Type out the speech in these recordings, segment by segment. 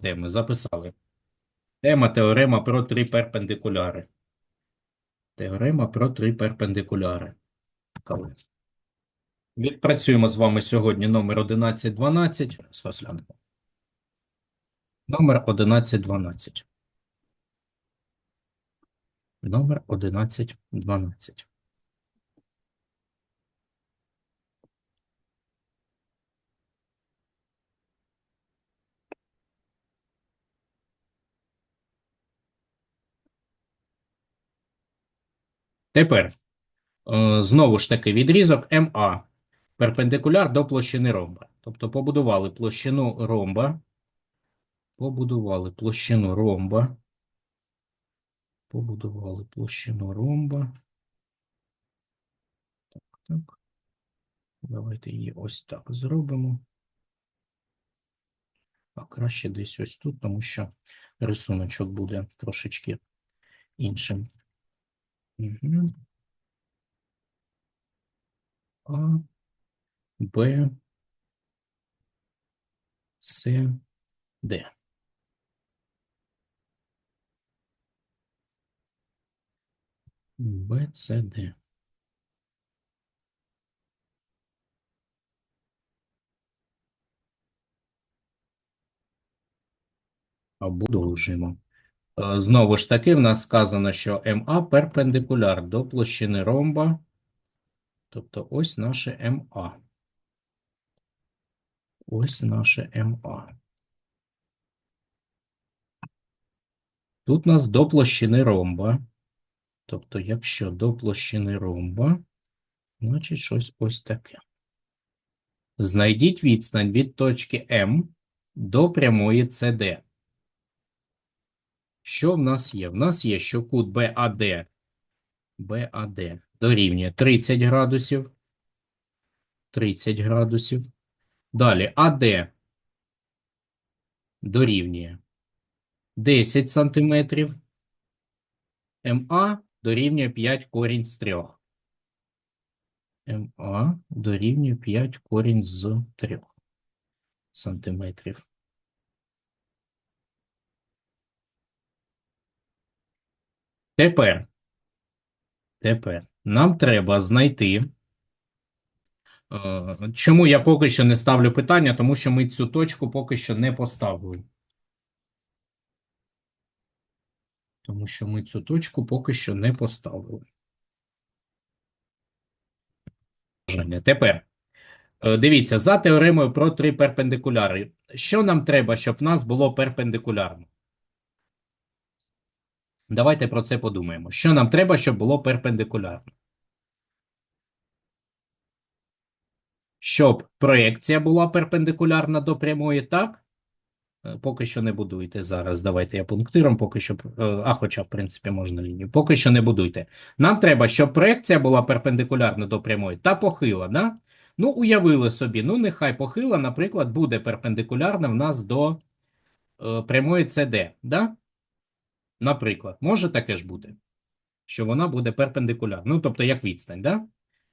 теми. Записали. Тема теорема про три перпендикуляри. Теорема про три перпендикуляри. Відпрацюємо з вами сьогодні номер 1112. Зараз глянемо. Номер 1112. Номер 1112. Тепер, е, знову ж таки, відрізок МА перпендикуляр до площини ромба. Тобто побудували площину ромба. Побудували площину ромба. Побудували площину ромба. Так, так. Давайте її ось так зробимо. А краще десь ось тут, тому що рисуночок буде трошечки іншим. А, Б, С, Д. Б, С, Д. Або довжимо. Е, Знову ж таки, в нас сказано, що МА перпендикуляр до площини ромба. Тобто ось наше МА. Ось наше МА. Тут у нас до площини ромба. Тобто, якщо до площини ромба, значить щось ось таке. Знайдіть відстань від точки М до прямої СД. Що в нас є? В нас є, що кут БАД, БАД дорівнює 30 градусів. 30 градусів. Далі АД дорівнює 10 сантиметрів. МА дорівнює 5 корінь з 3. МА дорівнює 5 корінь з 3 сантиметрів. Тепер, тепер нам треба знайти. е, Чому я поки що не ставлю питання, тому що ми цю точку поки що не поставили. Тому що ми цю точку поки що не поставили. Тепер, е, дивіться, за теоремою про три перпендикуляри. Що нам треба, щоб в нас було перпендикулярно? Давайте про це подумаємо. Що нам треба, щоб було перпендикулярно? Щоб проекція була перпендикулярна до прямої, так? Е, Поки що не будуйте зараз. Давайте я пунктиром, поки що. е, А, хоча, в принципі, можна лінію. Поки що не будуйте. Нам треба, щоб проекція була перпендикулярна до прямої та похила, да? Ну, уявили собі, ну, нехай похила, наприклад, буде перпендикулярна в нас до е, прямої CD, да? Наприклад, може таке ж бути, що вона буде перпендикулярна. Ну, тобто, як відстань, да?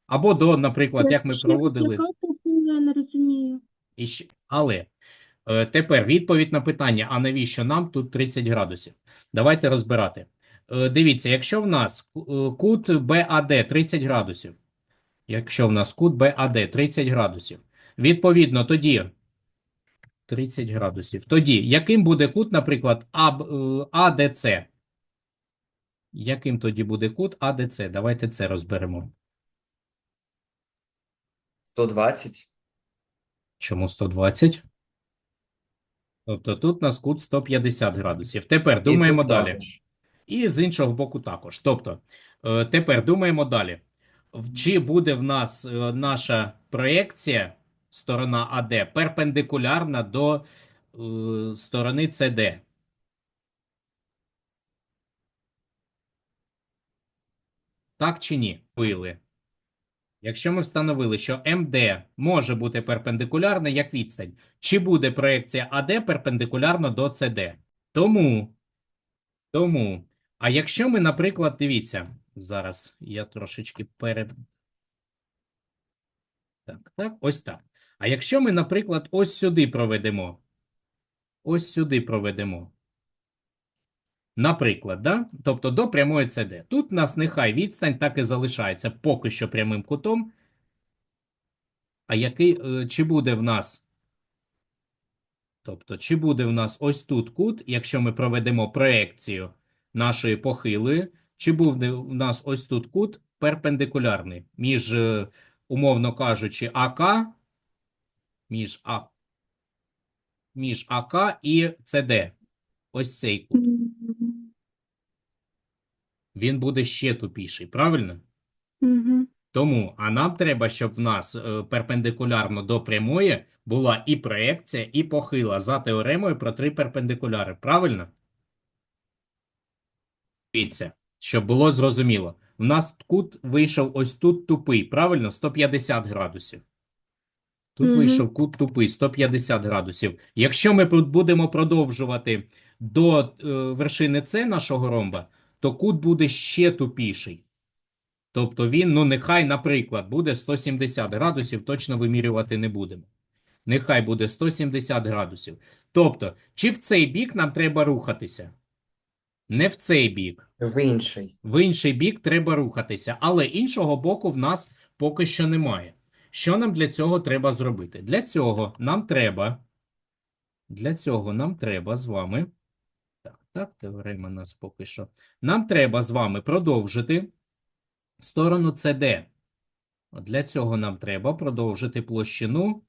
Або до, наприклад, як ми проводили. Я не розумію. І ще... Але е, тепер відповідь на питання, а навіщо нам тут 30 градусів? Давайте розбирати. Е, дивіться, якщо в нас е, кут БАД 30 градусів, якщо в нас кут БАД 30 градусів, відповідно, тоді 30 градусів. Тоді, яким буде кут, наприклад, е, АДЦ? Яким тоді буде кут АДЦ? Давайте це розберемо. 120. Чому 120? Тобто тут у нас кут 150 градусів. Тепер думаємо далі. також. І з іншого боку також. Тобто, е, тепер думаємо далі. Чи буде в нас е, наша проєкція, сторона АД, перпендикулярна до е, сторони СД? Так чи ні? Вили. Якщо ми встановили, що МД може бути перпендикулярна як відстань, чи буде проєкція АД перпендикулярно до СД? Тому, тому, а якщо ми, наприклад, дивіться, зараз я трошечки перед. Так, так, ось так. А якщо ми, наприклад, ось сюди проведемо ось сюди проведемо. Наприклад, да? тобто до прямої CD. Тут у нас нехай відстань так і залишається поки що прямим кутом. А який, е, чи буде в нас, тобто, чи буде в нас ось тут кут, якщо ми проведемо проекцію нашої похилої, чи буде в нас ось тут кут перпендикулярний між, е, умовно кажучи, АК, між, А, між АК і ЦД. Ось цей кут. Він буде ще тупіший, правильно? Мгм. Тому, а нам треба, щоб в нас е, перпендикулярно до прямої була і проекція, і похила за теоремою про три перпендикуляри. Правильно? Дивіться, щоб було зрозуміло. В нас кут вийшов ось тут тупий, правильно? 150 градусів. Тут Мгм. вийшов кут тупий, 150 градусів. Якщо ми будемо продовжувати до е, вершини С нашого ромба, то кут буде ще тупіший. Тобто він, ну нехай, наприклад, буде 170 градусів, точно вимірювати не будемо. Нехай буде 170 градусів. Тобто, чи в цей бік нам треба рухатися? Не в цей бік. В інший. В інший бік треба рухатися, але іншого боку в нас поки що немає. Що нам для цього треба зробити? Для цього нам треба, для цього нам треба з вами, так, так, теорема нас поки що, нам треба з вами продовжити сторону CD. Для цього нам треба продовжити площину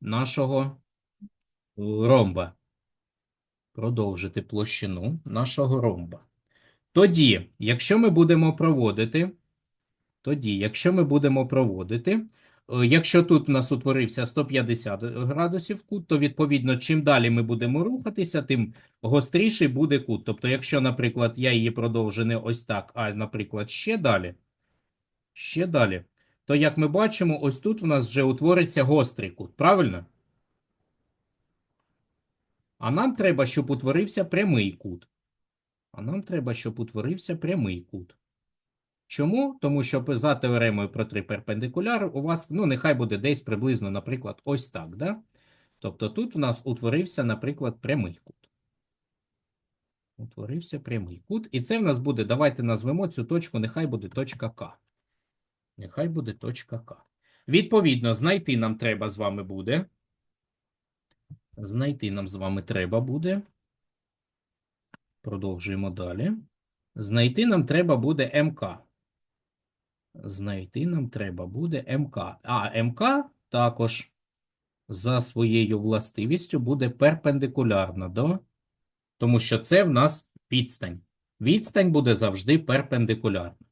нашого ромба. Продовжити площину нашого ромба. Тоді, якщо ми будемо проводити, тоді, якщо ми будемо проводити, якщо тут в нас утворився 150 градусів кут, то відповідно, чим далі ми будемо рухатися, тим гостріший буде кут. Тобто, якщо, наприклад, я її продовжу не ось так, а, наприклад, ще далі, ще далі, то, як ми бачимо, ось тут в нас вже утвориться гострий кут, правильно? А нам треба, щоб утворився прямий кут. А нам треба, щоб утворився прямий кут. Чому? Тому що за теоремою про три перпендикуляри у вас, ну, нехай буде десь приблизно, наприклад, ось так, да? Тобто тут в нас утворився, наприклад, прямий кут. Утворився прямий кут. І це в нас буде, давайте назвемо цю точку, нехай буде точка К. Нехай буде точка К. Відповідно, знайти нам треба з вами буде. Знайти нам з вами треба буде. Продовжуємо далі. Знайти нам треба буде МК. Знайти нам треба буде МК. А МК також за своєю властивістю буде перпендикулярна до, тому що це в нас відстань. Відстань буде завжди перпендикулярна.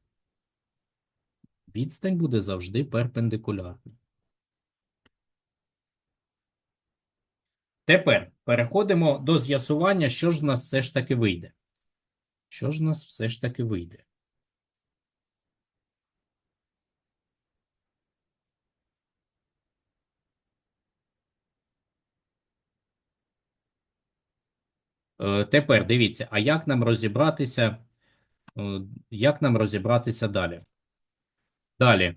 Відстань буде завжди перпендикулярна. Тепер переходимо до з'ясування, що ж в нас все ж таки вийде. Що ж в нас все ж таки вийде? Тепер дивіться, а як нам розібратися, е, як нам розібратися далі? Далі,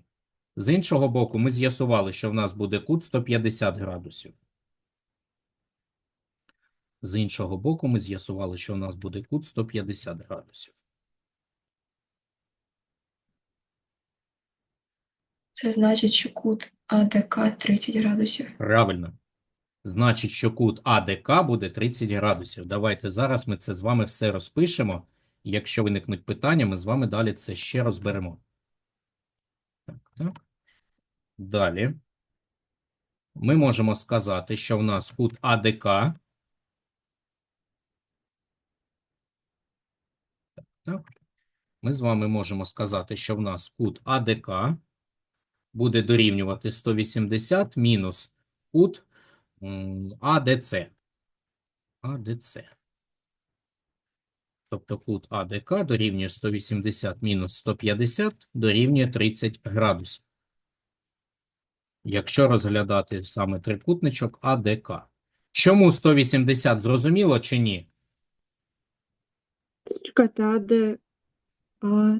з іншого боку, ми з'ясували, що в нас буде кут 150 градусів. З іншого боку, ми з'ясували, що у нас буде кут 150 градусів. Це значить, що кут АДК 30 градусів. Правильно. Значить, що кут АДК буде 30 градусів. Давайте зараз ми це з вами все розпишемо. Якщо виникнуть питання, ми з вами далі це ще розберемо. Так, так. Далі. Ми можемо сказати, що в нас кут АДК. Так, так. Ми з вами можемо сказати, що в нас кут АДК буде дорівнювати 180 мінус кут АДЦ. АДЦ. Тобто кут АДК дорівнює 180 мінус 150 дорівнює 30 градусів. Якщо розглядати саме трикутничок АДК. Чому 180 зрозуміло чи ні? Чекайте, а де? А.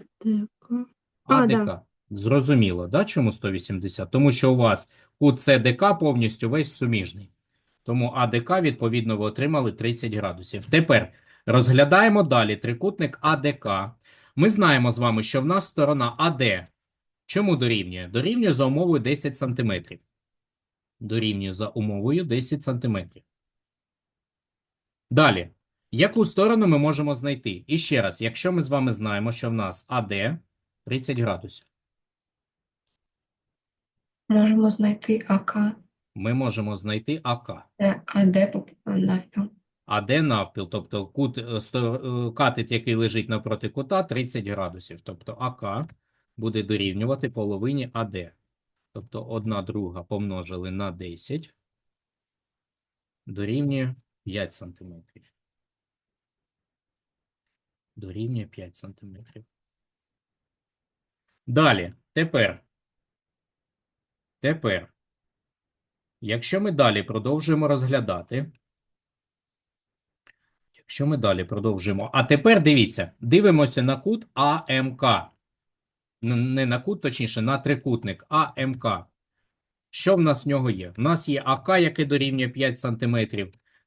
А. АДК. Зрозуміло, да, чому 180? Тому що у вас кут СДК повністю весь суміжний. Тому АДК, відповідно, ви отримали 30 градусів. Тепер розглядаємо далі трикутник АДК. Ми знаємо з вами, що в нас сторона АД. Чому дорівнює? Дорівнює за умовою 10 см. Дорівнює за умовою 10 см. Далі. Яку сторону ми можемо знайти? І ще раз, якщо ми з вами знаємо, що в нас АД 30 градусів, Можемо знайти АК, ми можемо знайти АК. це АД поп- навпіл. АД навпіл, тобто кут, е, сто- е, катет, який лежить навпроти кута, 30 градусів. Тобто АК буде дорівнювати половині АД. Тобто 1 друга помножили на 10 дорівнює 5 сантиметрів. Дорівнює 5 сантиметрів. Далі, тепер. Тепер. Якщо ми далі продовжуємо розглядати. Якщо ми далі продовжуємо. А тепер дивіться, дивимося на кут АМК. Не на кут, точніше, на трикутник АМК. Що в нас в нього є? В нас є АК, яке дорівнює 5 см.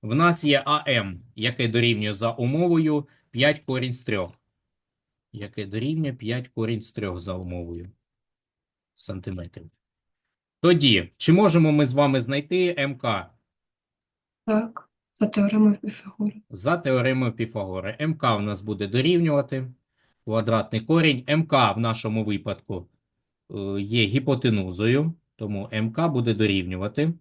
В нас є АМ, яке дорівнює за умовою 5 корінь з 3. Яке дорівнює 5 корінь з 3 за умовою сантиметрів. Тоді, чи можемо ми з вами знайти МК? Так, за теоремою Піфагора. За теоремою Піфагора. МК в нас буде дорівнювати квадратний корінь. МК в нашому випадку е, є гіпотенузою, тому МК буде дорівнювати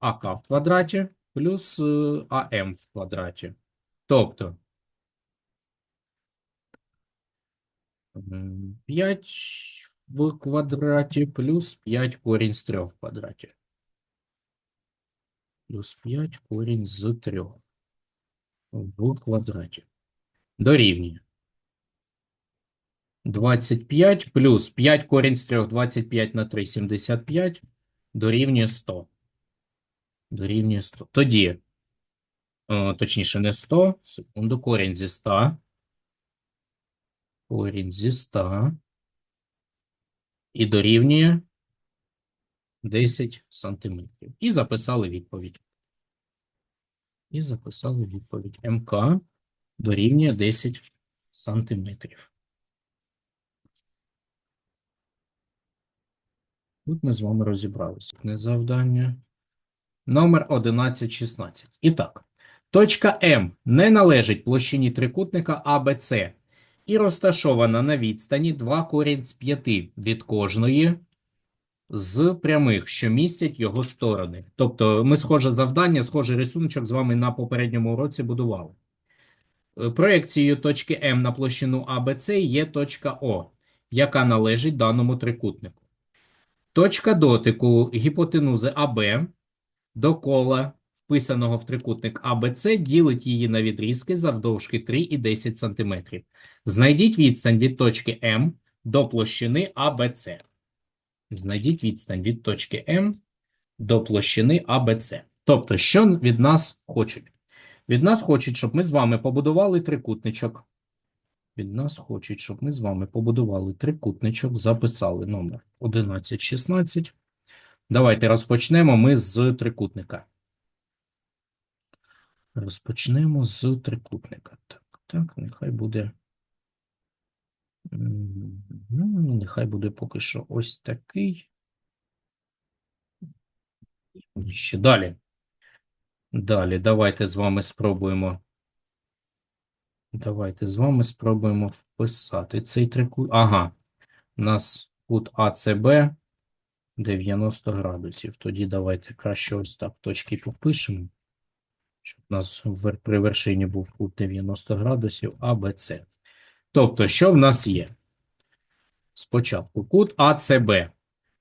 АК в квадраті плюс е, АМ в квадраті. Тобто 5 в квадраті плюс 5 корінь з 3 в квадраті. Плюс 5 корінь з 3 в квадраті. Дорівнює. 25 плюс 5 корінь з 3, 25 на 3, 75, дорівнює 100. Дорівнює 100. Тоді, е, точніше, не 100, секунду, корінь зі 100. Корінь зі 100. І дорівнює 10 сантиметрів. І записали відповідь. І записали відповідь. МК дорівнює 10 сантиметрів. Тут ми з вами розібралися. Не завдання. Номер 1116. І так, точка М не належить площині трикутника АБЦ і розташована на відстані 2 корінь з 5 від кожної з прямих, що містять його сторони. Тобто ми схоже завдання, схожий рисуночок з вами на попередньому уроці будували. Е, Проекцією точки М на площину АБЦ є точка О, яка належить даному трикутнику. Точка дотику гіпотенузи АБ до кола, вписаного в трикутник АБЦ, ділить її на відрізки завдовжки 3 і 10 см. Знайдіть відстань від точки М до площини АБЦ. Знайдіть відстань від точки М до площини АБЦ. Тобто, що від нас хочуть? Від нас хочуть, щоб ми з вами побудували трикутничок. Від нас хочуть, щоб ми з вами побудували трикутничок, записали номер 1116. Давайте розпочнемо ми з трикутника. Розпочнемо з трикутника. Так, так, нехай буде. Ну, нехай буде поки що ось такий. Ще далі. Далі, давайте з вами спробуємо. Давайте з вами спробуємо вписати цей трикут. Ага, у нас кут АЦБ 90 градусів. Тоді давайте краще ось так точки попишемо, щоб у нас при вершині був кут 90 градусів АБЦ. Тобто, що в нас є? Спочатку кут АЦБ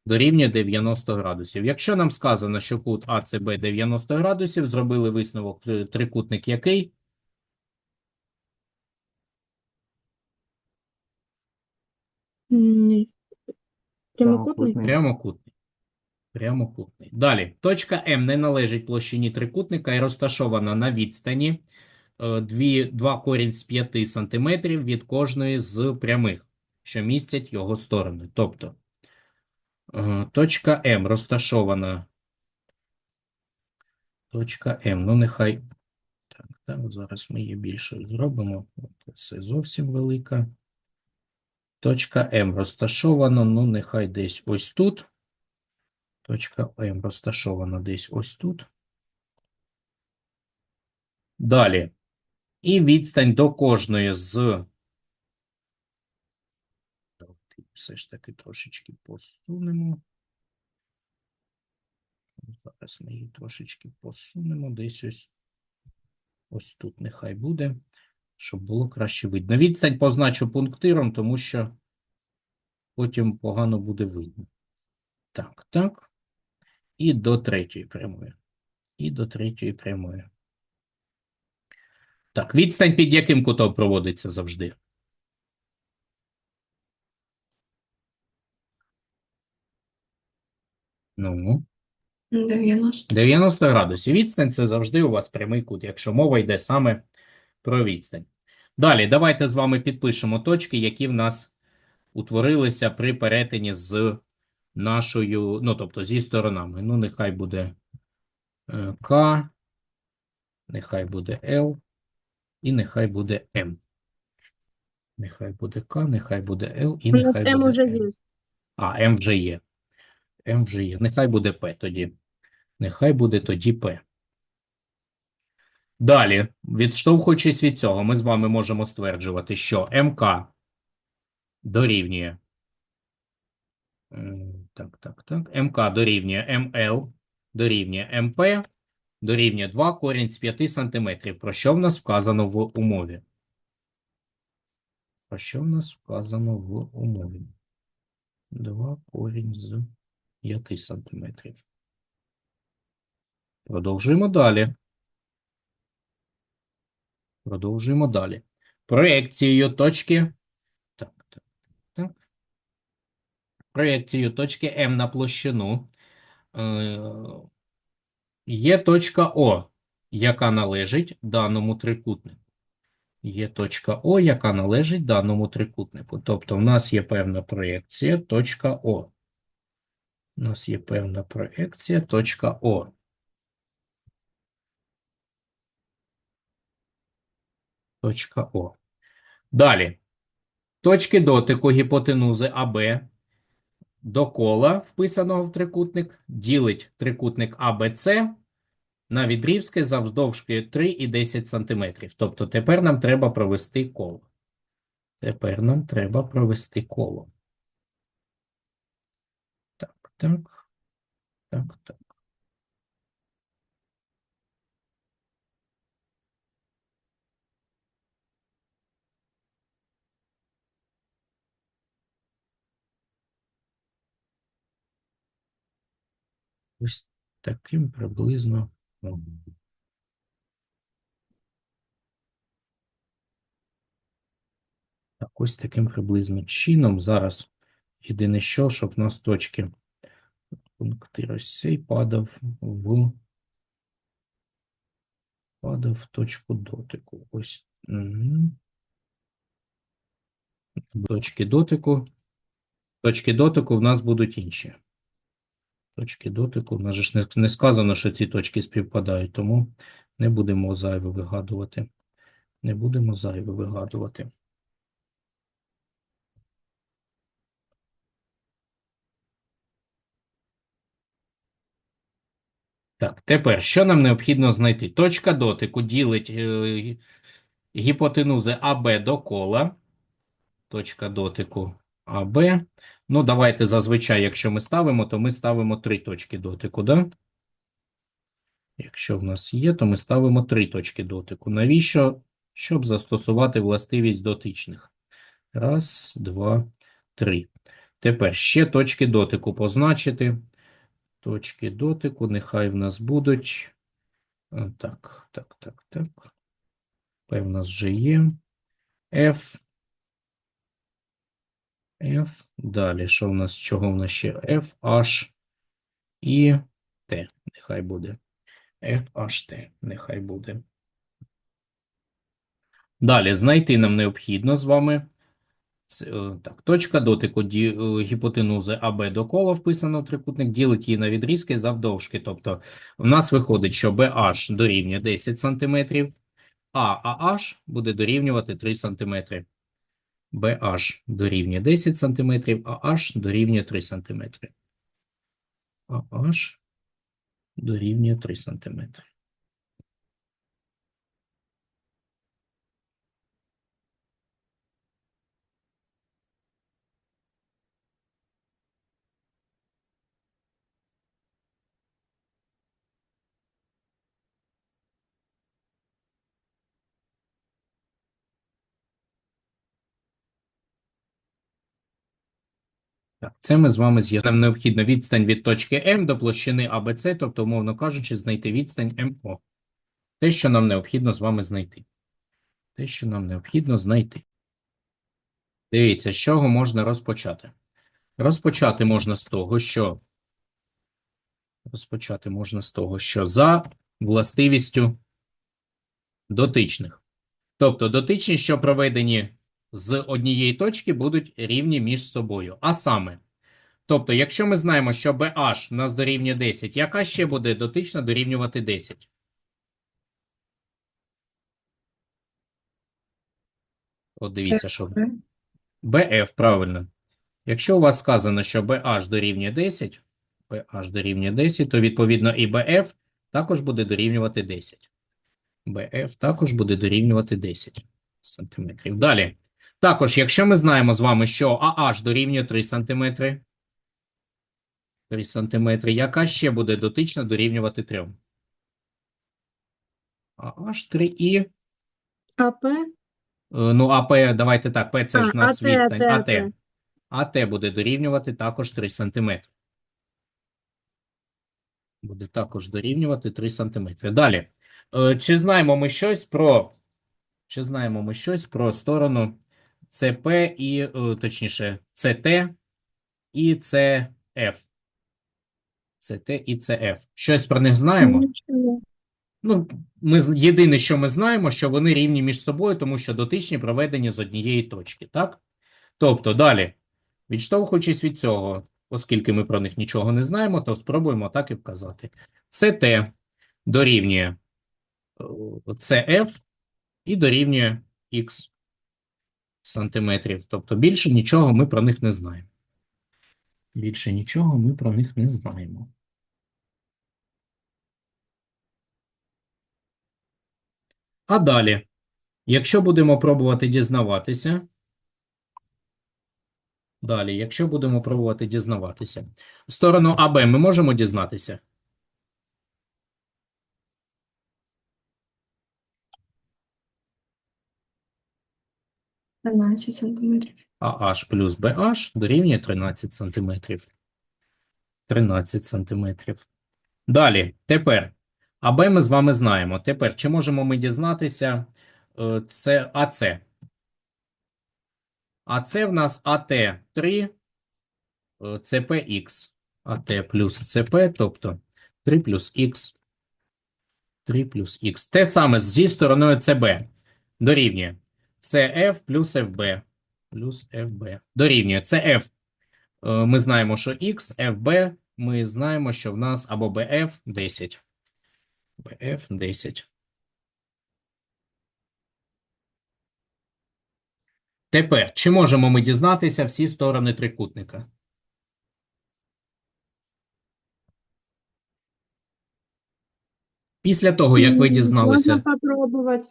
дорівнює 90 градусів. Якщо нам сказано, що кут АЦБ 90 градусів, зробили висновок е, трикутник який? Прямокутний? Прямокутний. Прямокутний. Далі. Точка М не належить площині трикутника і розташована на відстані е, 2, 2 корінь з 5 см від кожної з прямих, що містять його сторони. Тобто, е, точка М розташована Точка М. Ну, нехай. Так, так, зараз ми її більшою зробимо. Це зовсім велика. Точка М розташована, ну, нехай десь ось тут. Точка М розташована десь ось тут. Далі. І відстань до кожної з. Все ж таки трошечки посунемо. Зараз ми її трошечки посунемо. Десь ось, ось тут нехай буде, щоб було краще видно. Відстань позначу пунктиром, тому що потім погано буде видно. Так, так. І до третьої прямої. І до третьої прямої. Так, відстань під яким кутом проводиться завжди? Ну, 90. 90 градусів. Відстань це завжди у вас прямий кут, якщо мова йде саме про відстань. Далі, давайте з вами підпишемо точки, які в нас утворилися при перетині з нашою, ну, тобто зі сторонами. Ну, нехай буде е, К, нехай буде Л і нехай буде М. Нехай буде К, нехай буде Л і нехай М буде уже М. є. А, М вже є. М вже є. Нехай буде П тоді. Нехай буде тоді П. Далі, відштовхуючись від цього, ми з вами можемо стверджувати, що МК дорівнює. Так, так, так. МК дорівнює МЛ, дорівнює МП, дорівнює 2 корінь з 5 сантиметрів. Про що в нас вказано в умові? Про що в нас вказано в умові? 2 корінь з 5 сантиметрів. Продовжуємо далі. Продовжуємо далі. Проекцією точки. Так, так, так. Проекцією точки М на площину е, є точка О, яка належить даному трикутнику. Є точка О, яка належить даному трикутнику. Тобто, в нас є певна проекція точка О. У нас є певна проекція точка О. Точка О. Далі. Точки дотику гіпотенузи АБ до кола, вписаного в трикутник, ділить трикутник АБЦ на відрізки завдовжки 3 і 10 см. Тобто тепер нам треба провести коло. Тепер нам треба провести коло. Так, так. Так, так. Ось таким приблизно. Так, ось таким приблизно чином. Зараз єдине що, щоб у нас точки пунктир ось падав в падав в точку дотику. Ось. Угу. Точки дотику. Точки дотику в нас будуть інші. Точки дотику. У нас ж не, не сказано, що ці точки співпадають, тому не будемо зайве вигадувати. Не будемо зайве вигадувати. Так, тепер, що нам необхідно знайти? Точка дотику ділить е, гіпотенузи АБ до кола. Точка дотику АБ. Ну, давайте зазвичай, якщо ми ставимо, то ми ставимо три точки дотику, да? Якщо в нас є, то ми ставимо три точки дотику. Навіщо? Щоб застосувати властивість дотичних. Раз, два, три. Тепер ще точки дотику позначити. Точки дотику, нехай в нас будуть. Так, так, так, так. П в нас вже є. F. F. Далі, що в нас, чого в нас ще? F, H і T. Нехай буде. F, H, T. Нехай буде. Далі, знайти нам необхідно з вами е, так, точка дотику ді, е, гіпотенузи АБ до кола вписано в трикутник, ділить її на відрізки завдовжки. Тобто в нас виходить, що BH дорівнює 10 см, а AH буде дорівнювати 3 см. BH дорівнює 10 см, а H дорівнює 3 см. А H дорівнює 3 см. Так, це ми з вами з'ясуємо. Нам необхідно відстань від точки М до площини АБЦ, тобто, умовно кажучи, знайти відстань МО. Те, що нам необхідно з вами знайти. Те, що нам необхідно знайти. Дивіться, з чого можна розпочати. Розпочати можна з того, що розпочати можна з того, що за властивістю дотичних. Тобто дотичні, що проведені з однієї точки, будуть рівні між собою. А саме, тобто, якщо ми знаємо, що BH у нас дорівнює 10, яка ще буде дотична дорівнювати 10? От дивіться, що BF, правильно. Якщо у вас сказано, що BH дорівнює 10, BH дорівнює 10, то відповідно і BF також буде дорівнювати 10. BF також буде дорівнювати 10 сантиметрів. Далі. Також, якщо ми знаємо з вами, що AH дорівнює 3 сантиметри, 3 сантиметри, яка ще буде дотична дорівнювати 3? AH 3 і АП? Е, Ну, АП, давайте так, П це ж у нас відстань. АТ, АТ. АТ. АТ буде дорівнювати також 3 см. Буде також дорівнювати 3 см. Далі. Е, Чи знаємо ми щось про чи знаємо ми щось про сторону ЦП і, е, точніше, ЦТ і ЦФ? ЦТ і ЦФ. Щось про них знаємо? Ну, ми з- єдине, що ми знаємо, що вони рівні між собою, тому що дотичні проведені з однієї точки, так? Тобто, далі, відштовхуючись від цього, оскільки ми про них нічого не знаємо, то спробуємо так і вказати. CT дорівнює е, CF і дорівнює X сантиметрів. Тобто більше нічого ми про них не знаємо. Більше нічого ми про них не знаємо. А далі, якщо будемо пробувати дізнаватися, далі, якщо будемо пробувати дізнаватися, сторону АБ ми можемо дізнатися? 13 сантиметрів. А плюс BH дорівнює 13 сантиметрів. 13 сантиметрів. Далі, тепер, АБ ми з вами знаємо. Тепер, чи можемо ми дізнатися е, це АЦ? АЦ в нас АТ3, ЦПХ. АТ плюс ЦП, тобто 3 плюс Х. 3 плюс Х. Те саме зі стороною ЦБ. Дорівнює. CF плюс FB. Плюс FB. Дорівнює. CF. Е, Ми знаємо, що X, FB. Ми знаємо, що в нас або BF 10. BF 10. Тепер, чи можемо ми дізнатися всі сторони трикутника? Після того, як ви дізналися. Можна попробувати.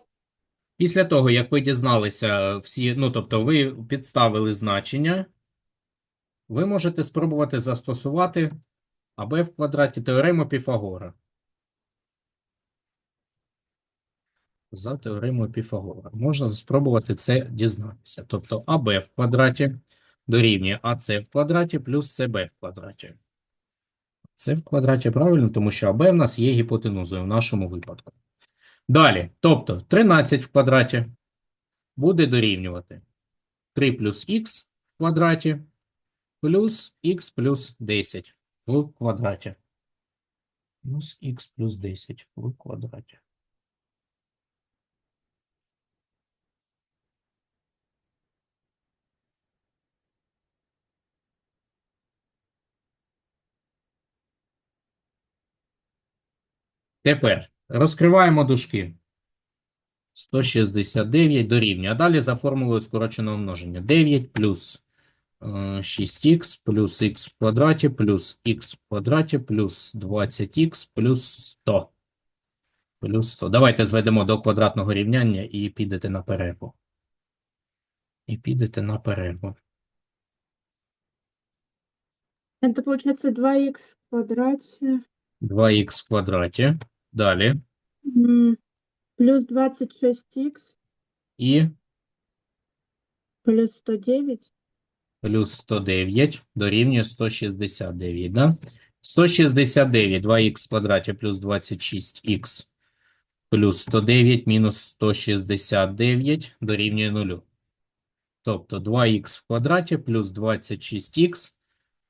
Після того, як ви дізналися всі, ну, тобто ви підставили значення, ви можете спробувати застосувати АБ в квадраті теорему Піфагора. За теоремою Піфагора. Можна спробувати це дізнатися. Тобто АБ в квадраті дорівнює АС в квадраті плюс СБ в квадраті. Це в квадраті правильно, тому що АБ в нас є гіпотенузою в нашому випадку. Далі, тобто 13 в квадраті буде дорівнювати 3 плюс х в квадраті плюс х плюс 10 в квадраті. Плюс х плюс 10 в квадраті. Тепер розкриваємо дужки. 169 дорівнює. А далі за формулою скороченого множення. 9 плюс е, 6х плюс х в квадраті плюс х в квадраті плюс 20х плюс 100. Плюс 100. Давайте зведемо до квадратного рівняння і підете на перерву. І підете на перерву. Это получается 2х в квадрате 2х в квадраті. Далі. м, плюс 26х І плюс 109 плюс 109 дорівнює 169, да? 169, 2х в квадраті плюс 26х плюс 109 мінус 169 дорівнює 0. Тобто 2х в квадраті плюс 26х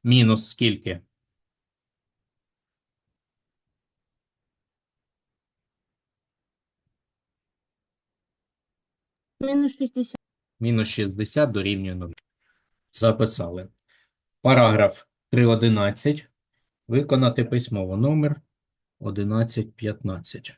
мінус скільки? Минус 60. Мінус 60 дорівнює 0. Записали. Параграф 3.11. Виконати письмово номер 11.15.